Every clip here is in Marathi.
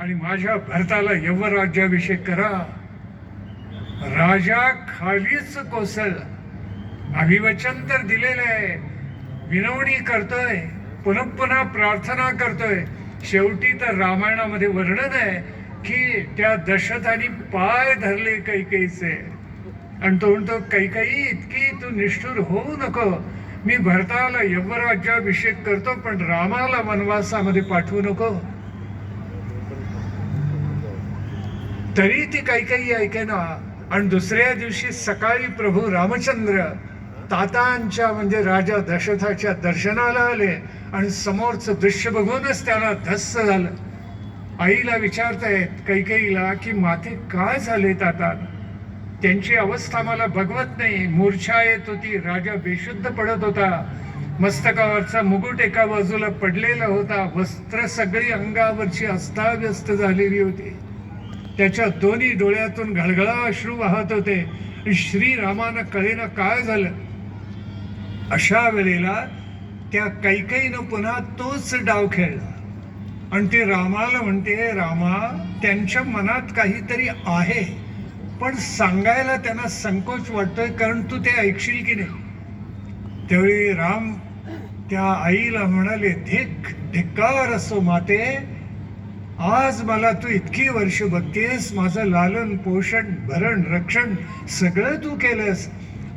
आणि माझ्या भरताला यवराज्याभिषेक करा. राजा खालीच कोसळला अभिवचन तर दिलेलं आहे. विनवणी करतोय. पुन्हा पुन्हा प्रार्थना करतोय. शेवटी तर रामायणामध्ये वर्णन आहे की त्या दशरथाने पाय धरले कैकेचे आणि तो म्हणतो कैकई इतकी तू निष्ठुर होऊ नको. मी भरताला यवराज्याभिषेक करतो पण रामाला वनवासामध्ये पाठवू नको. तरी ती काही काही ऐकेना आणि दुसऱ्या दिवशी सकाळी प्रभू रामचंद्र तातांच्या म्हणजे राजा दशरथाच्या दर्शनाला आले आणि समोरचं दृश्य बघूनच त्याला धस्स झालं. आईला विचारतायत कैकेईला की माते काय झाले ताता? त्यांची अवस्था मला बघवत नाही. मूर्छा येत होती. राजा बेशुद्ध पडत होता. मस्तकावरचा मुकुट एका बाजूला पडलेला होता. वस्त्र सगळी अंगावरची अस्ताव्यस्त झालेली होती. त्याच्या दोन्ही डोळ्यातून घळघळा अश्रू वाहत होते. श्रीरामानं कळेनं काय झालं? अशा वेळेला त्या कैकईनं पुन्हा तोच डाव खेळला. आणि ते रामाला म्हणते रामा त्यांच्या मनात काहीतरी आहे पण सांगायला त्यांना संकोच वाटतोय कारण तू ते ऐकशील की नाही. त्यावेळी राम त्या आईला म्हणाले धिक धिक्कार असो माते आज मला तू इतकी वर्ष बघतेस माझं लालन पोषण भरण रक्षण सगळं तू केलंस.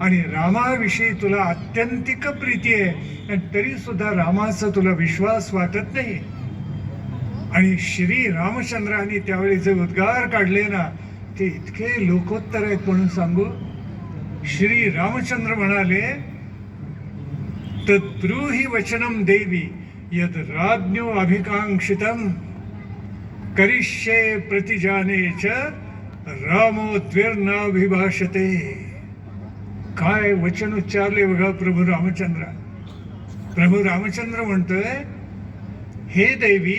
आणि रामाविषयी तुला अत्यंतिक प्रीती आहे आणि तरी सुद्धा रामाचा तुला विश्वास वाटत नाही. आणि श्री रामचंद्राने त्यावेळी जे उद्गार काढले ना ते इतके लोकोत्तर आहेत म्हणून सांगू. श्री रामचंद्र म्हणाले तद्रूही वचनम देवी यद राज्ञो अभिकांक्षितम करिष्ये प्रतिजाने च रामोद्विर्नाभिभाषते काय वचन उच्चारले बघा प्रभू रामचंद्र. प्रभू रामचंद्र म्हणतोय हे देवी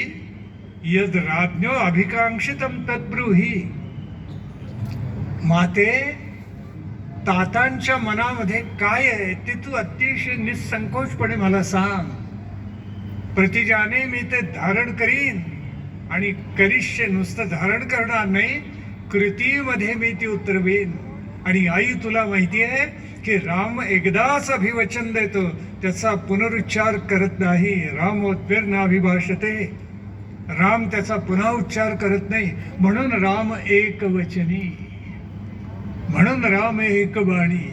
यद राज्ञो अभिकांक्षितम तद्ब्रूही. माते तातांच्या मनामध्ये काय आहे ते तू अतिशय निसंकोचपणे मला सांग. प्रतिजाने मी ते धारण करीन. आणि करिष्य नुसतं धारण करणार नाही कृतीमध्ये मी ती उतरवीन आणि आई तुला माहिती आहे की राम एकदाच अभिवचन देतो त्याचा पुनरुच्चार करत नाही. राम अभिभाषते. राम त्याचा पुन्हा उच्चार करत नाही. म्हणून राम एक वचनी म्हणून राम एक बाणी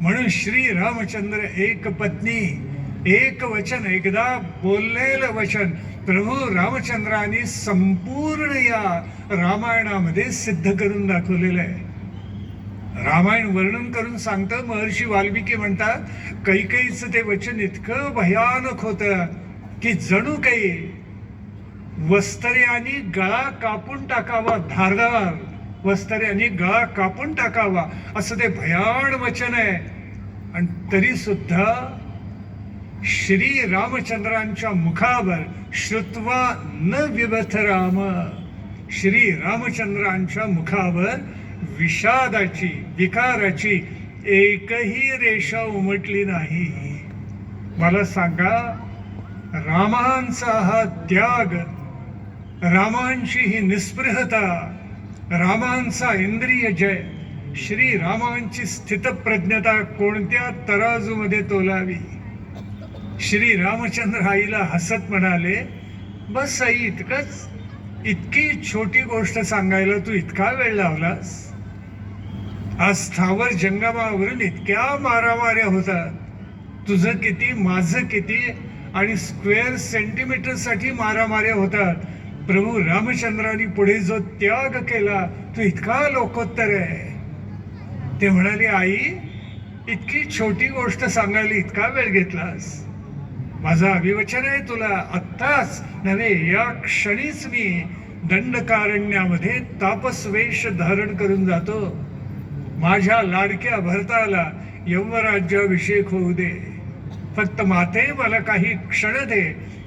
म्हणून श्री रामचंद्र एक पत्नी. एक वचन एकदा बोललेलं वचन. प्रभू रामचंद्राने संपूर्ण या रामायणामध्ये सिद्ध करून दाखवलेलं आहे. रामायण वर्णन करून सांगतं महर्षी वाल्मिकी म्हणतात कैकईचं ते वचन इतकं भयानक होतं की जणू काही वस्त्र्यानी गळा कापून टाकावा धारदार वस्त्र्यानी गळा कापून टाकावा असं ते भयान वचन आहे. आणि तरी सुद्धा श्री रामचंद्रांच्या मुखावर श्रुत्वा न विबथ राम श्री रामचंद्रांच्या मुखावर विषादाची विकाराची एकही रेषा उमटली नाही. मला सांगा रामांचा हा त्याग रामांची ही निस्पृहता रामांचा इंद्रिय जय श्री रामांची स्थितप्रज्ञता कोणत्या तराजूमध्ये तोलावी? श्री रामचंद्र आईला हसत म्हणाले बस आई इतकंच इतकी छोटी गोष्ट सांगायला तू इतका वेळ लावलास? आज स्थावर जंगमावरून इतक्या मारामाऱ्या होतात. तुझं किती माझं किती आणि स्क्वेअर सेंटीमीटरसाठी मारामाऱ्या होतात. प्रभू रामचंद्राने पुढे जो त्याग केला तो इतका लोकोत्तर आहे. ते म्हणाले आई इतकी छोटी गोष्ट सांगायला इतका वेळ घेतलास? माझं अभिवचन आहे तुला. आत्ताच नव्हे या क्षणीच मी दंडकारण्यामध्ये तापस्वेश धारण करून जातो. माझ्या लाडक्या भरताला यमराज्याभिषेक होऊ दे. फक्त माते मला काही क्षण दे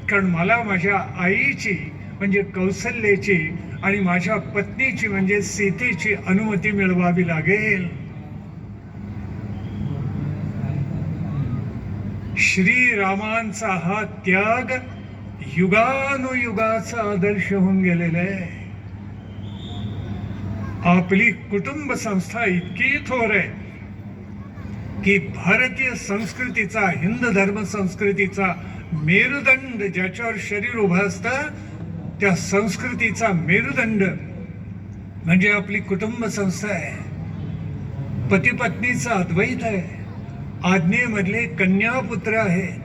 कारण मला माझ्या आईची म्हणजे कौशल्याची आणि माझ्या पत्नीची म्हणजे सीतेची अनुमती मिळवावी लागेल. श्रीरामांचा हा त्याग युगानुयुगाचा आदर्श होऊन गेलेला आहे. आपली कुटुंब संस्था इतकी थोर आहे की भारतीय संस्कृतीचा हिंद धर्म संस्कृतीचा मेरुदंड ज्याच्यावर शरीर उभं असतं त्या संस्कृतीचा मेरुदंड म्हणजे आपली कुटुंब संस्था आहे. पती पत्नीचा अद्वैत आहे. आज्ञेमधले कन्यापुत्र आहेत.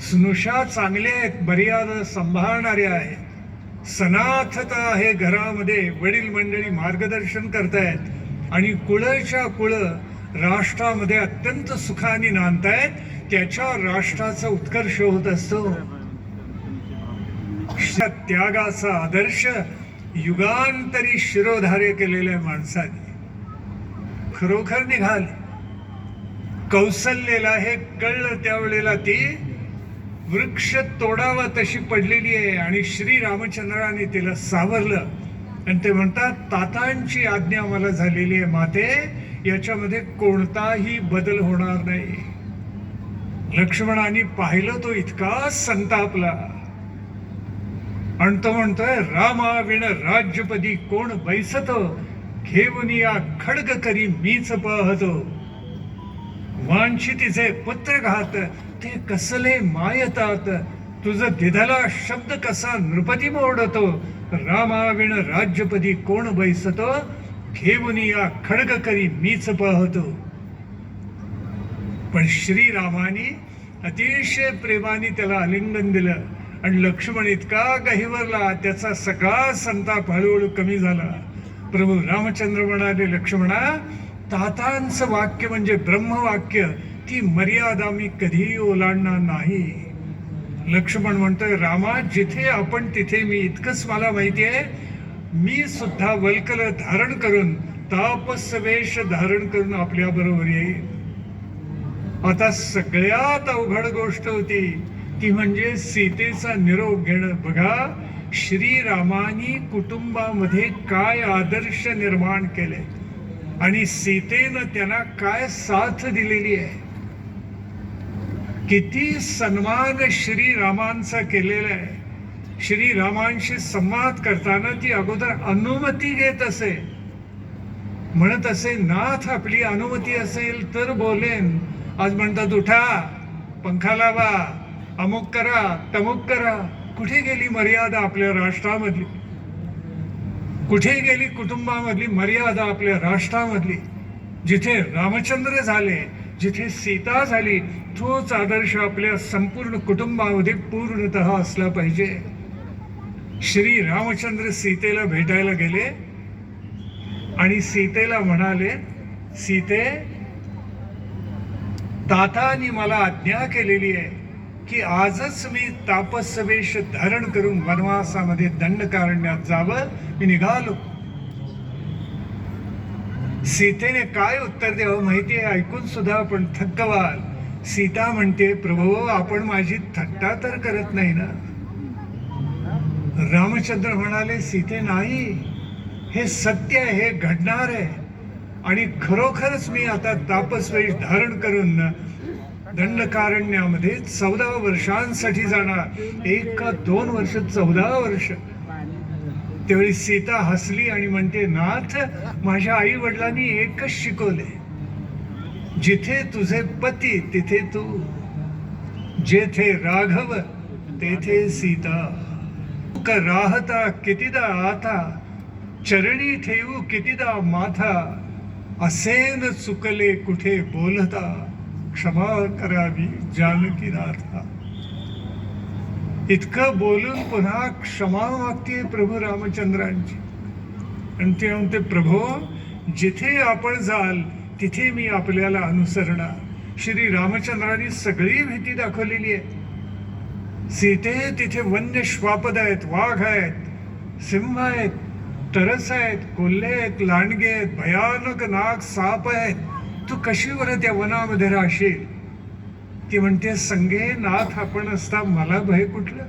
स्नुषा चांगले आहेत मर्यादा सांभाळणारे आहेत. सनाथता आहे घरामध्ये वडील मंडळी मार्गदर्शन करतायत आणि कुळच्या कुळ राष्ट्रामध्ये अत्यंत सुखाने नांदतायत. त्याच्या राष्ट्राचा उत्कर्ष होत असतो. त्यागाचा आदर्श युगांतरी शिरोधार्य केलेल्या माणसाने. खरोखर निघाले. कौसल्यला हे कळलं त्यावेळेला ती वृक्ष तोडावा तशी पडलेली आहे आणि श्री रामचंद्राने तिला सावरलं. आणि ते म्हणतात तातांची आज्ञा मला झालेली आहे माते याच्यामध्ये कोणताही बदल होणार नाही. लक्ष्मणाने पाहिलं तो इतका संतापला. आणि तो म्हणतोय रामाविण राज्यपदी कोण बैसत घेऊन या खडग करी मीच पाहतो. वांछितीचे पुत्र घात ते कसले मायतात? तुझं दिधाला शब्द कसा नृपती मोडतो? रामाविण राज्यपदी कोण बैसतो? घेऊन या खडग करी मीच पाहतो. पण श्रीरामाने अतिशय प्रेमाने त्याला आलिंगन दिलं आणि लक्ष्मण इतका गहिवरला त्याचा सगळा संताप हळूहळू कमी झाला. प्रभू रामचंद्र म्हणाले लक्ष्मणा तातांचं वाक्य म्हणजे ब्रह्मवाक्य. ती मर्यादा मी कधीही ओलांडणार नाही. लक्ष्मण म्हणतोय रामा जिथे आपण तिथे मी. इतकंच मला माहिती आहे. मी सुद्धा वल्कल धारण करून तापसवेश धारण करून आपल्या बरोबर येईल आता सगळ्यात अवघड गोष्ट होती. ती म्हणजे सीतेचा निरोप घेणं. बघा श्रीरामानी कुटुंबामध्ये काय आदर्श निर्माण केले? आणि सीतेनं त्यांना काय साथ दिलेली आहे? किती सन्मान श्रीरामांचा केलेला आहे. श्रीरामांशी संवाद करताना ती अगोदर अनुमती घेत असे. म्हणत असे नाथ आपली अनुमती असेल तर बोलेन. आज म्हणतात उठा पंखा लावा अमुक करा तमुक करा. कुठे गेली मर्यादा आपल्या राष्ट्रामधली? कुठे गेली कुटुंबामधली मर्यादा आपल्या राष्ट्रामधली जिथे रामचंद्र झाले जिथे सीता झाली तोच आदर्श आपल्या संपूर्ण कुटुंबामध्ये पूर्णत असला पाहिजे. श्री रामचंद्र सीतेला भेटायला गेले आणि सीतेला म्हणाले सीते तातानी मला आज्ञा केलेली आहे. की आजच मी तापसवेश धारण करून वनवासामध्ये दंडकारण्यात जावं मी निघालो. सीतेने काय उत्तर द्यावं माहिती आहे? ऐकून सुद्धा आपण थक्कवाल. सीता म्हणते प्रभू आपण माझी थट्टा तर करत नाही ना? रामचंद्र म्हणाले सीते नाही. हे सत्य आहे हे घडणार आहे. आणि खरोखरच मी आता तापसवेश धारण करून दंडकारण्यामध्ये चौदा वर्षांसाठी जाणार. एक का दोन वर्ष चौदा वर्ष. त्यावेळी सीता हसली आणि म्हणते नाथ माझ्या आई वडिलांनी एकच शिकवले. जिथे तुझे पती तिथे तू. जेथे राघव तेथे सीता. राहता कितीदा आता चरणी ठेवू कितीदा माथा. असे न चुकले कुठे बोलता. क्षमा करावी जानकीनाथा. इतकं बोलून पुन्हा क्षमा मागते प्रभू रामचंद्रांची. आणि ते म्हणते प्रभो जिथे आपण जाल तिथे मी आपल्याला अनुसरणार. श्री रामचंद्रांनी सगळी भीती दाखवलेली आहे. सीते तिथे वन्य श्वापद आहेत वाघ आहेत सिंह आहेत तरस आहेत कोल्हे आहेत लांडगे आहेत भयानक नाग साप आहेत. तू कशी वर त्या वनामध्ये राहशील? ती म्हणते संगे नाथ आपण असता मला भय कुठलं?